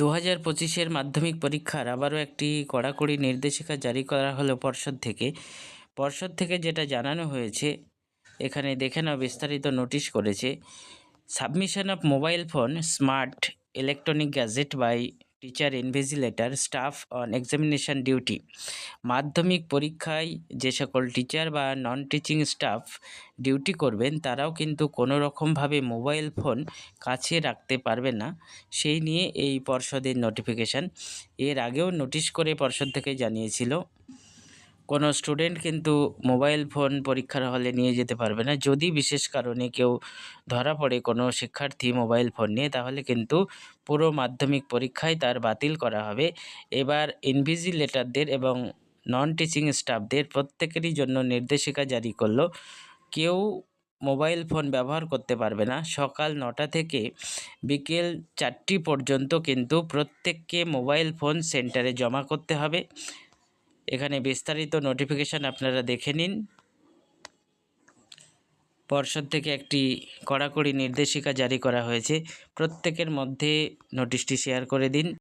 দু হাজার পঁচিশের মাধ্যমিক পরীক্ষার আবারও একটি কড়াকড়ি নির্দেশিকা জারি করা হলো পর্ষদ থেকে। পর্ষদ থেকে যেটা জানানো হয়েছে, এখানে দেখে নাও বিস্তারিত নোটিশ করেছে। Submission of mobile phone smart electronic gadget by teacher invigilator staff on examination duty মাধ্যমিক পরীক্ষায় যে সকল টিচার বা নন টিচিং স্টাফ ডিউটি করবেন তারাও কিন্তু কোনো রকমভাবে মোবাইল ফোন কাছে রাখতে পারবে না সেই নিয়ে এই পর্ষদের নোটিফিকেশান এর আগেও নোটিশ করে পর্ষদ থেকে জানিয়েছিল কোনো স্টুডেন্ট কিন্তু মোবাইল ফোন পরীক্ষার হলে নিয়ে যেতে পারবে না। যদি বিশেষ কারণে কেউ ধরা পড়ে কোনো শিক্ষার্থী মোবাইল ফোন নিয়ে, তাহলে কিন্তু পুরো মাধ্যমিক পরীক্ষায় তার বাতিল করা হবে। এবার ইনভিজিলেটারদের এবং নন টিচিং স্টাফদের প্রত্যেকেরই জন্য নির্দেশিকা জারি করল, কেউ মোবাইল ফোন ব্যবহার করতে পারবে না। সকাল নটা থেকে বিকেল চারটি পর্যন্ত কিন্তু প্রত্যেককে মোবাইল ফোন সেন্টারে জমা করতে হবে। এখানে বিস্তারিত নোটিফিকেশান আপনারা দেখে নিন। পর্ষদ থেকে একটি কড়াকড়ি নির্দেশিকা জারি করা হয়েছে। প্রত্যেকের মধ্যে নোটিশটি শেয়ার করে দিন।